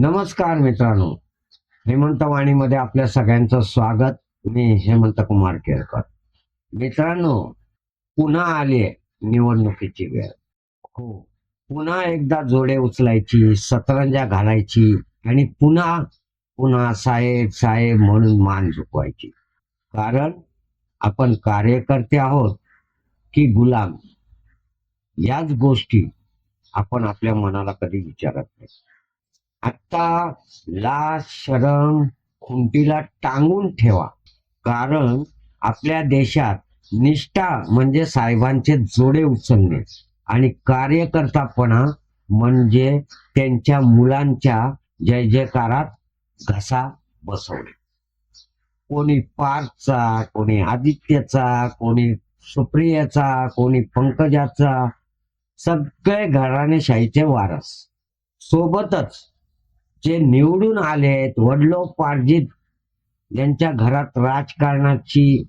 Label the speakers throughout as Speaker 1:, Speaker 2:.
Speaker 1: नमस्कार मित्रांनो. हेमंत वाणीमध्ये आपल्या सगळ्यांचं स्वागत. मी हेमंत कुमार केळकर. मित्रांनो पुन्हा आली निवडणुकीची वेळ. हो पुन्हा एकदा जोडे उचलायची सतरंजा घालायची आणि पुन्हा पुन्हा साहेब साहेब म्हणून मान झुकवायची. कारण आपण कार्यकर्ते आहोत की गुलाम. याच गोष्टी आपण आपल्या मनाला कधी विचारत नाही. आता ला शरम खुंटीला टांगून ठेवा. कारण आपल्या देशात निष्ठा म्हणजे साहेबांचे जोडे उचलणे आणि कार्यकर्तापणा म्हणजे त्यांच्या मुलांच्या जय जयकारात घसा बसवणे. कोणी पार्थचा कोणी आदित्यचा कोणी सुप्रियाचा कोणी पंकजाचा सगळे घराणेशाहीचे वारस. सोबतच जे निवडून आलेत वडलोपार्जित ज्यांच्या घरात राजकारणाची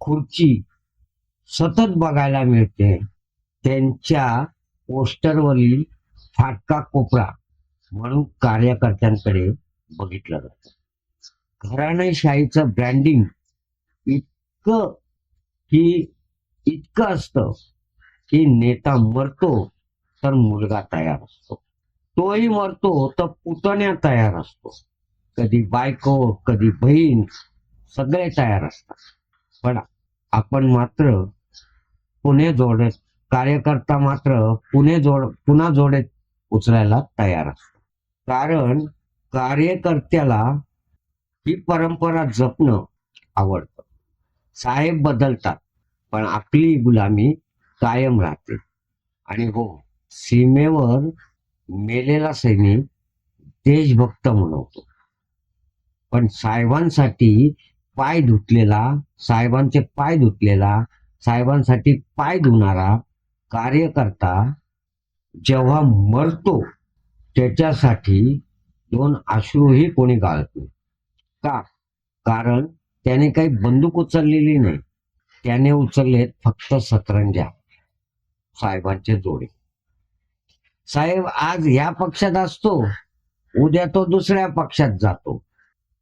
Speaker 1: खुर्ची सतत बघायला मिळते. त्यांच्या पोस्टरवरील फाटका कोपरा म्हणून कार्यकर्त्यांकडे बघितलं जातं. घराणेशाहीचं ब्रँडिंग इतकं की इतकं असतं की नेता मरतो तर मुलगा तयार असतो. तोही मरतो तर पुतण्या तयार असतो. कधी बायको कधी बहीण सगळे तयार असतात. पण आपण मात्र पुणे जोडे कार्यकर्ता मात्र पुणे जोड पुन्हा जोडे उचलायला तयार असतो. कारण कार्यकर्त्याला ही परंपरा जपणं आवडतं. साहेब बदलतात पण आपली गुलामी कायम राहते. आणि हो सीमेवर मेलेला सैनिक देशभक्त म्हणवतो पण साहेबांसाठी पाय धुतलेला साहेबांचे पाय धुतलेला साहेबांसाठी पाय धुणारा कार्यकर्ता जेव्हा मरतो त्याच्यासाठी दोन अश्रूही कोणी गाळत नाही. का? कारण त्याने काही बंदूक उचललेली नाही. त्याने उचललेत फक्त सतरंजा साहेबांचे जोडे. साहेब आज ह्या पक्षात असतो उद्या तो दुसऱ्या पक्षात जातो.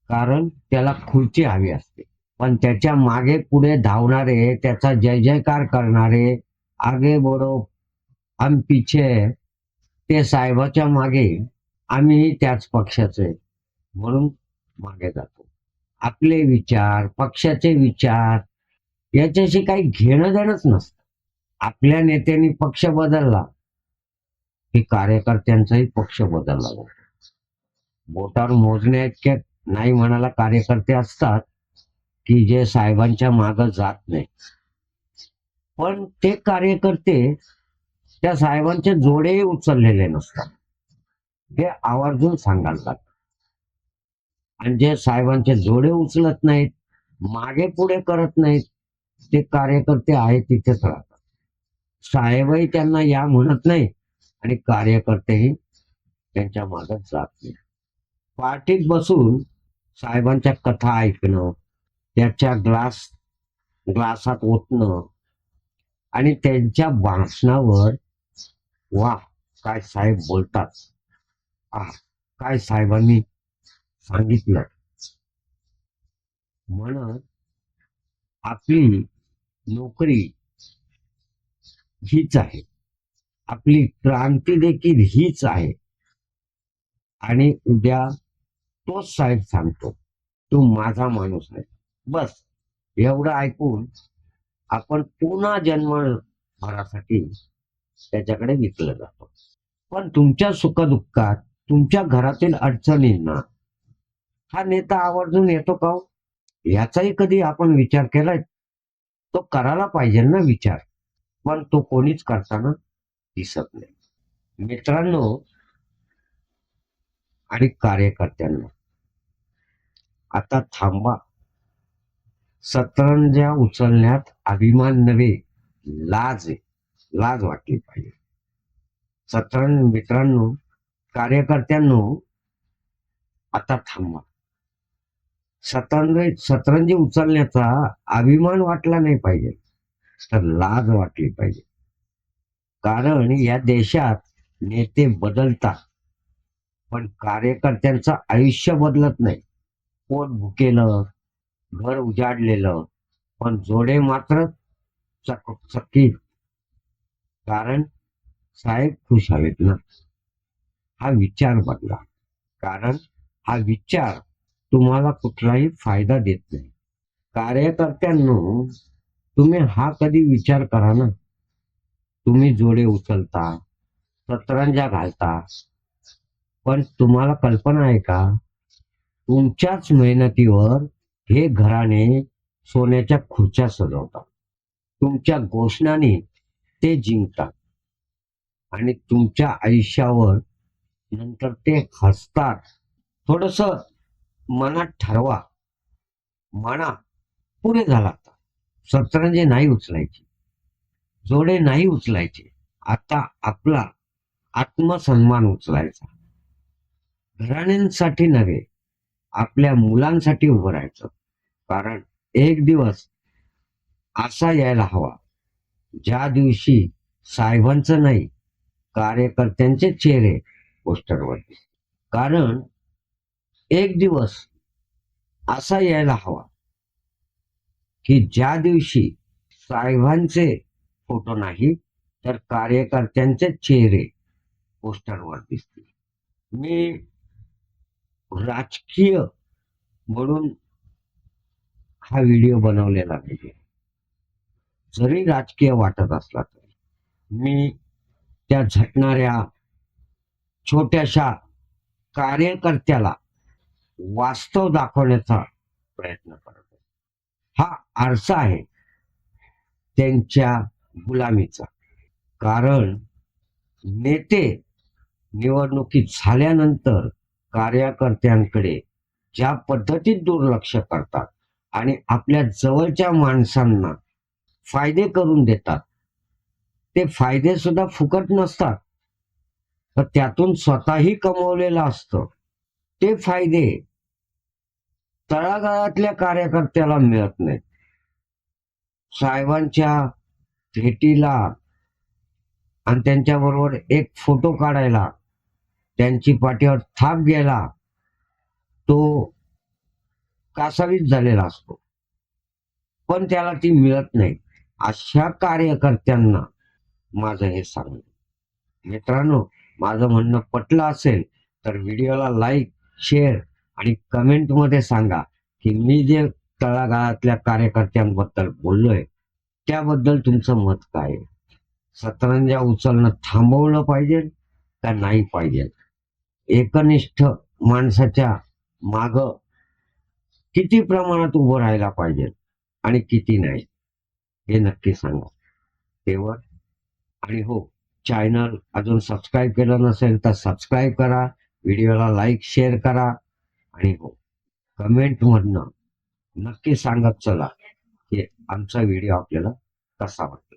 Speaker 1: कारण त्याला खुर्ची हवी असते. पण त्याच्यामागे पुढे धावणारे त्याचा जय जयकार करणारे आगे बरो आम पिछे ते साहेबाच्या मागे आम्ही त्याच पक्षाचे म्हणून मागे जातो. आपले विचार पक्षाचे विचार याच्याशी काही घेणं देणंच नसतं. आपल्या नेत्यांनी पक्ष बदलला. की कार्यकर्त्यांचाही पक्ष बदलला जातो. बोटावर मोजण्या इतक्या नाही म्हणाला कार्यकर्ते असतात की जे साहेबांच्या माग जात नाही. पण ते कार्यकर्ते त्या साहेबांचे जोडे उचललेले नसतात. हे आवर्जून सांगायला लागतात आणि जे साहेबांचे जोडे उचलत नाहीत मागे पुढे करत नाहीत ते कार्यकर्ते आहेत तिथेच राहतात. साहेबही त्यांना या म्हणत नाही आणि कार्यकर्तेही त्यांच्या मागत जात नाही. पार्टीत बसून साहेबांच्या कथा ऐकणं त्याच्या ग्लास ग्लासात ओतणं आणि त्यांच्या भाषणावर वा काय साहेब बोलतात. आह काय साहेबांनी सांगितलं. म्हणत आपली नोकरी हीच आहे. आपली क्रांती देखील हीच आहे. आणि उद्या तोच साहेब सांगतो तो माझा माणूस आहे. बस एवढं ऐकून आपण पुन्हा जन्मभरासाठी त्याच्याकडे विकलं जातो. पण तुमच्या सुखदुःखात तुमच्या घरातील अडचणींना हा नेता आवर्जून येतो का हो? याचाही कधी आपण विचार केलाय? तो करायला पाहिजे ना विचार. पण तो कोणीच करताना दिसत नाही. मित्रांनो आणि कार्यकर्त्यांना आता थांबा. सतरंजा उचलण्यात अभिमान नव्हे लाज आहे. लाज वाटली पाहिजे. सतरंज मित्रांनो कार्यकर्त्यांनो आता थांबा. सतरंज सतरंजी उचलण्याचा अभिमान वाटला नाही पाहिजे. तर लाज वाटली पाहिजे. कारण या देशात नेते बदलतात. पण कार्यकर्त्यांचं आयुष्य बदलत नाही. पोट भुकेलं घर उजाडलेलं पण जोडे मात्र चक चकी कारण साहेब खुश हवेत ना? हा विचार बदला. कारण हा विचार तुम्हाला कुठलाही फायदा देत नाही. कार्यकर्त्यांनो तुम्ही हा कधी विचार करा ना? तुम्ही जोडे उचलता सतरंजा घालता. पण तुम्हाला कल्पना आहे का? तुमच्याच मेहनतीवर हे घराने सोन्याच्या खुर्च्या सजवतात. तुमच्या घोषणाने ते जिंकतात. आणि तुमच्या आयुष्यावर नंतर ते हसतात. थोडस मनात ठरवा. म्हणा पुरे झाला. सतरंजी सतरंजे नाही उचलायची. जोडे नाही उचलायचे. आता आपला आत्मसन्मान उचलायचा. घराण्यांसाठी नव्हे आपल्या मुलांसाठी उभं राहायचं. कारण एक दिवस असा यायला हवा ज्या दिवशी साहेबांचं नाही कार्यकर्त्यांचे चेहरे पोस्टरवर कारण एक दिवस असा यायला हवा की ज्या दिवशी साहेबांचे फोटो नाही तर कार्यकर्त्यांचे चेहरे पोस्टरवर दिसतील. मी राजकीय म्हणून हा व्हिडिओ बनवलेला नाही जरी राजकीय वाटत असला तरी. मी त्या झटणाऱ्या छोट्याशा कार्यकर्त्याला वास्तव दाखवण्याचा प्रयत्न करत हा आरसा आहे. त्यांच्या गुलामीचा. कारण नेते निवडणुकीत झाल्यानंतर कार्यकर्त्यांकडे ज्या पद्धतीत दुर्लक्ष करतात आणि आपल्या जवळच्या माणसांना फायदे करून देतात ते फायदे सुद्धा फुकट नसतात. तर त्यातून स्वतःही कमवलेलं असतं. ते फायदे तळागाळातल्या कार्यकर्त्याला मिळत नाहीत. साहेबांच्या भेटीला आणि त्यांच्याबरोबर एक फोटो काढायला त्यांची पाठीवर थाप घ्यायला तो कासावीस झालेला असतो. पण त्याला ती मिळत नाही. अशा कार्यकर्त्यांना माझं हे सांगणं. मित्रांनो माझं म्हणणं पटलं असेल तर व्हिडिओला लाईक शेअर आणि कमेंटमध्ये सांगा की मी जे तळागाळातल्या कार्यकर्त्यांबद्दल बोललोय त्याबद्दल तुमचं मत काय आहे? सतरंजा उचलणं थांबवलं पाहिजे का नाही पाहिजे? एकनिष्ठ माणसाच्या माग किती प्रमाणात उभं राहायला पाहिजे आणि किती नाही? हे नक्की सांगा. तेव्हा आणि हो चॅनल अजून सबस्क्राईब केलं नसेल तर सबस्क्राईब करा व्हिडिओला लाईक शेअर करा आणि हो कमेंट मधनं नक्की सांगत चला. आमचा व्हिडिओ आपल्याला कसा वाटतो?